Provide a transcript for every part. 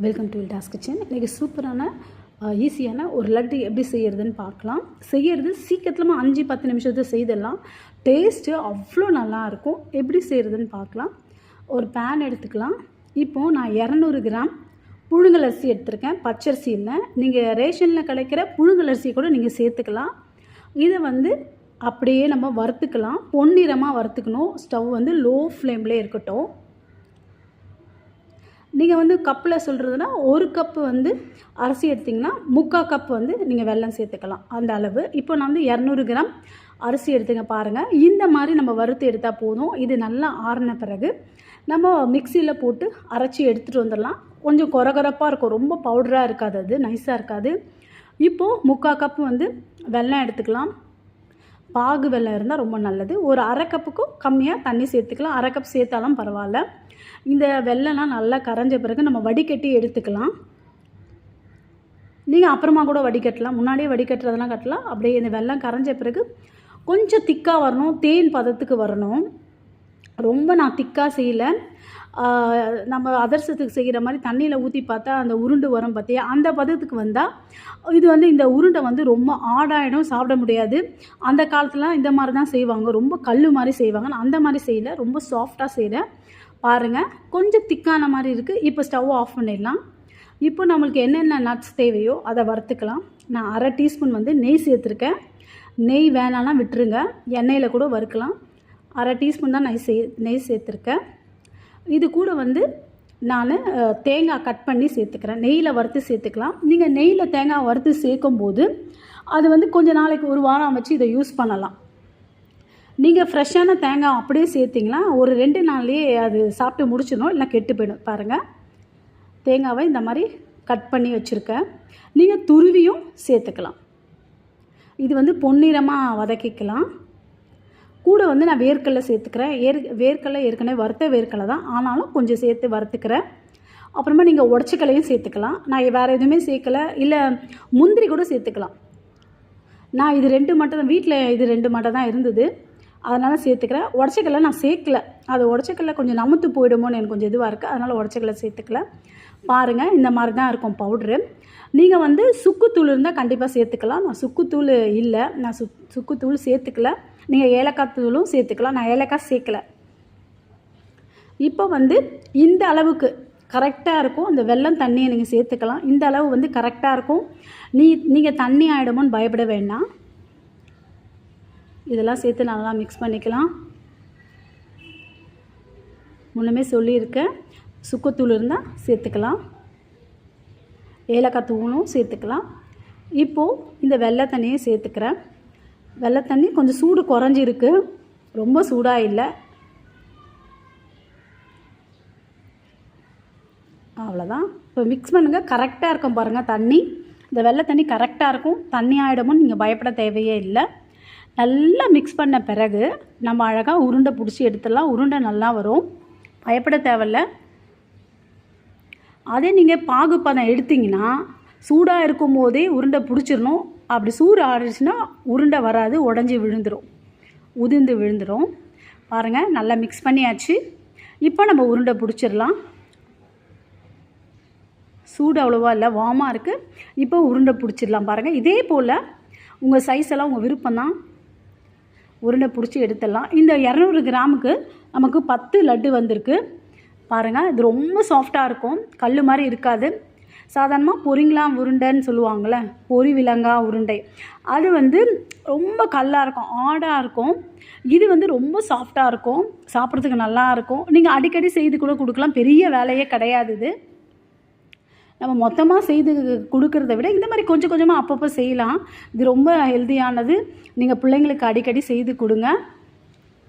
Welcome to toss kitchen இன்றைக்கி சூப்பரான ஈஸியான ஒரு லட்டு எப்படி செய்கிறதுன்னு பார்க்கலாம். செய்கிறது சீக்கிரத்தில் அஞ்சு பத்து நிமிஷத்தை செய்திடலாம் டேஸ்ட்டு அவ்வளோ நல்லா இருக்கும். எப்படி செய்கிறதுன்னு பார்க்கலாம். ஒரு பேன் எடுத்துக்கலாம். இப்போது நான் இரநூறு கிராம் புழுங்கல் அரிசி எடுத்திருக்கேன். பச்சரிசி இல்லை. நீங்கள் ரேஷனில் கிடைக்கிற புழுங்கல் அரிசியை கூட நீங்கள் சேர்த்துக்கலாம். இதை வந்து அப்படியே நம்ம வறுத்துக்கலாம். பொன்னிறமாக வறுத்துக்கணும். ஸ்டவ் வந்து லோ ஃப்ளேம்லேயே இருக்கட்டும். நீங்கள் வந்து கப்பில் சொல்கிறதுனா ஒரு கப்பு வந்து அரிசி எடுத்திங்கன்னா முக்கால் கப் வந்து நீங்கள் வெல்லம் சேர்த்துக்கலாம். அந்த அளவு. இப்போ நான் வந்து இரநூறு கிராம் அரிசி எடுத்துங்க பாருங்கள் இந்த மாதிரி நம்ம வறுத்து எடுத்தால் போதும். இது நல்லா ஆறின பிறகு நம்ம மிக்சியில் போட்டு அரைச்சி எடுத்துகிட்டு வந்துடலாம். கொஞ்சம் குறகுறப்பாக இருக்கும். ரொம்ப பவுடராக இருக்காது அது. நைஸாக இருக்காது. இப்போது முக்கால் கப்பு வந்து வெல்லம் எடுத்துக்கலாம். பாகு வெள்ளம் இருந்தால் ரொம்ப நல்லது. ஒரு அரை கப்புக்கும் கம்மியாக தண்ணி சேர்த்துக்கலாம். அரை கப் சேர்த்தாலும் பரவாயில்ல. இந்த வெள்ளம்லாம் நல்லா கரைஞ்ச பிறகு நம்ம வடிகட்டி எடுத்துக்கலாம். நீங்கள் அப்புறமா கூட வடிகட்டலாம். முன்னாடியே வடிகட்டுறதெல்லாம் கட்டலாம். அப்படியே இந்த வெள்ளம் கரைஞ்ச பிறகு கொஞ்சம் திக்காக வரணும். தேன் பதத்துக்கு வரணும். ரொம்ப நான் திக்காக செய்யலை. நம்ம அதர்சத்துக்கு செய்கிற மாதிரி தண்ணியில் ஊற்றி பார்த்தா அந்த உருண்டு வரும் பார்த்தியா அந்த பதத்துக்கு வந்தால் இது வந்து இந்த உருண்டை வந்து ரொம்ப ஆடாயிடும் சாப்பிட முடியாது. அந்த காலத்துலாம் இந்த மாதிரி தான் செய்வாங்க. ரொம்ப கல் மாதிரி செய்வாங்க. நான் அந்த மாதிரி செய்யலை. ரொம்ப சாஃப்டாக செய்கிறேன் பாருங்கள் கொஞ்சம் திக்கான மாதிரி இருக்குது இப்போ ஸ்டவ் ஆஃப் பண்ணிடலாம். இப்போ நம்மளுக்கு என்னென்ன நட்ஸ் தேவையோ அதை வறுத்துக்கலாம். நான் அரை டீஸ்பூன் வந்து நெய் சேர்த்துருக்கேன். நெய் வேணான்னா விட்டுருங்க. எண்ணெயில் கூட வறுக்கலாம். அரை டீஸ்பூன் தான் நெய் சே நெய் சேர்த்துருக்கேன். இது கூட வந்து நான் தேங்காய் கட் பண்ணி சேர்த்துக்கிறேன். நெய்யில் வறுத்து சேர்த்துக்கலாம். நீங்கள் நெய்யில் தேங்காய் வறுத்து சேர்க்கும் போது அது வந்து கொஞ்சம் நாளைக்கு ஒரு வாரம் வச்சு இதை யூஸ் பண்ணலாம். நீங்கள் ஃப்ரெஷ்ஷான தேங்காய் அப்படியே சேர்த்திங்கன்னா ஒரு ரெண்டு நாள்லேயே அது சாப்பிட்டு முடிச்சிடணும் இல்லை கெட்டு போயிடும். பாருங்கள் தேங்காவை இந்த மாதிரி கட் பண்ணி வச்சுருக்கேன். நீங்கள் துருவியும் சேர்த்துக்கலாம். இது வந்து பொன்னிறமாக வதக்கிக்கலாம். கூட வந்து நான் வேர்க்கடலை சேர்த்துக்கிறேன். ஏர் வேர்க்கடலை ஏற்கனவே வறுத்த வேர்க்கடலை தான். ஆனாலும் கொஞ்சம் சேர்த்து வறுத்துக்கிறேன். அப்புறமா நீங்கள் உடச்சிக்கலையும் சேர்த்துக்கலாம். நான் வேறு எதுவுமே சேர்க்கலை. இல்லை முந்திரி கூட சேர்த்துக்கலாம். நான் இது ரெண்டு மட்டும் தான் வீட்டில் இது ரெண்டு மட்டும் தான் இருந்தது. அதனால் சேர்த்துக்கிறேன். உடச்சிக்கல நான் சேர்க்கல. அது உடச்சிக்கல கொஞ்சம் நமுத்து போயிடுமோன்னு எனக்கு கொஞ்சம் இதுவாக இருக்குது அதனால் உடச்சிக்கல சேர்த்துக்கல. பாருங்கள் இந்த மாதிரி தான் இருக்கும் பவுட்ரு நீங்கள் வந்து சுக்குத்தூள் இருந்தால் கண்டிப்பாக சேர்த்துக்கலாம். நான் சுக்குத்தூள் இல்லை. நான் சு சுக்குத்தூள் சேர்த்துக்கல. நீங்கள் ஏலக்காய் தூளும் சேர்த்துக்கலாம். நான் ஏலக்காய் சேர்க்கல. இப்போ வந்து இந்த அளவுக்கு கரெக்டாக இருக்கும். அந்த வெள்ளம் தண்ணியை நீங்கள் சேர்த்துக்கலாம். இந்த அளவு வந்து கரெக்டாக இருக்கும். நீ நீங்கள் தண்ணி ஆகிடுமோன்னு பயப்பட வேண்டாம். இதெல்லாம் சேர்த்து நல்லா மிக்ஸ் பண்ணிக்கலாம். முன்னமே சொல்லியிருக்கேன் சுக்குத்தூள் இருந்தால் சேர்த்துக்கலாம். ஏலக்காய் தூளும் சேர்த்துக்கலாம். இப்போது இந்த வெள்ளை தண்ணியை சேர்த்துக்கிறேன். வெள்ளை தண்ணி கொஞ்சம் சூடு குறைஞ்சிருக்கு. ரொம்ப சூடாக இல்லை. அவ்வளோதான் இப்போ மிக்ஸ் பண்ணுங்கள் கரெக்டாக இருக்கும் பாருங்கள் தண்ணி. இந்த வெள்ளை தண்ணி கரெக்டாக இருக்கும். தண்ணி ஆகிடுமோ நீங்கள் பயப்பட தேவையே இல்லை. நல்லா மிக்ஸ் பண்ண பிறகு நம்ம அழகாக உருண்டை பிடிச்சி எடுத்துடலாம். உருண்டை நல்லா வரும். பயப்பட தேவையில்ல. அதே நீங்கள் பாகுப்பதம் எடுத்திங்கன்னா சூடாக இருக்கும் போதே உருண்டை பிடிச்சிடணும் அப்படி சூடு ஆடிச்சுன்னா உருண்டை வராது உடஞ்சி விழுந்துடும் உதிர்ந்து விழுந்துடும் பாருங்கள் நல்லா மிக்ஸ் பண்ணியாச்சு. இப்போ நம்ம உருண்டை பிடிச்சிடலாம் சூடு அவ்வளோவா இல்லை வார்மாக இருக்குது இப்போ உருண்டை பிடிச்சிடலாம் பாருங்கள் இதே போல் உங்கள் சைஸ் எல்லாம் உங்கள் விருப்பம் தான். உருண்டை பிடிச்சி எடுத்துடலாம். இந்த இரநூறு கிராமுக்கு நமக்கு பத்து லட்டு வந்திருக்கு. பாருங்கள் இது ரொம்ப சாஃப்டாக இருக்கும். கல் மாதிரி இருக்காது. சாதாரணமாக பொரிங்கலாம் உருண்டைன்னு சொல்லுவாங்கள்ல பொறி விலங்கா உருண்டை. அது வந்து ரொம்ப கல்லாக இருக்கும் ஆடாக இருக்கும். இது வந்து ரொம்ப சாஃப்டாக இருக்கும். சாப்பிட்றதுக்கு நல்லா இருக்கும். நீங்கள் அடிக்கடி செய்து கூட கொடுக்கலாம் பெரிய வேலையே கிடையாது இது. நம்ம மொத்தமாக செய்து கொடுக்கறத விட இந்த மாதிரி கொஞ்சம் கொஞ்சமாக அப்பப்போ செய்யலாம். இது ரொம்ப ஹெல்த்தியானது நீங்கள் பிள்ளைங்களுக்கு அடிக்கடி செய்து கொடுங்க.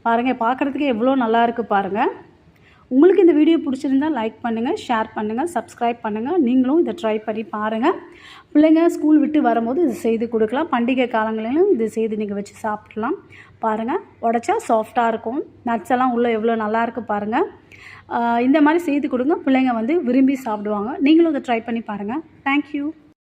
பாருங்கள் பார்க்குறதுக்கே எவ்வளோ நல்லா இருக்குது பாருங்கள் உங்களுக்கு இந்த வீடியோ பிடிச்சிருந்தா லைக் பண்ணுங்கள் ஷேர் பண்ணுங்கள் சப்ஸ்கிரைப் பண்ணுங்கள் நீங்களும் இதை ட்ரை பண்ணி பாருங்கள் பிள்ளைங்க ஸ்கூல் விட்டு வரும்போது இது செய்து கொடுக்கலாம். பண்டிகை காலங்களிலும் இது செய்து நீங்கள் வச்சு சாப்பிட்லாம். பாருங்கள் உடச்சா சாஃப்டாக இருக்கும். நட்ஸ் எல்லாம் உள்ளே எவ்வளோ நல்லாயிருக்கு பாருங்கள் இந்த மாதிரி செய்து கொடுங்க. பிள்ளைங்க வந்து விரும்பி சாப்பிடுவாங்க. நீங்களும் இதை ட்ரை பண்ணி பாருங்கள் தேங்க்யூ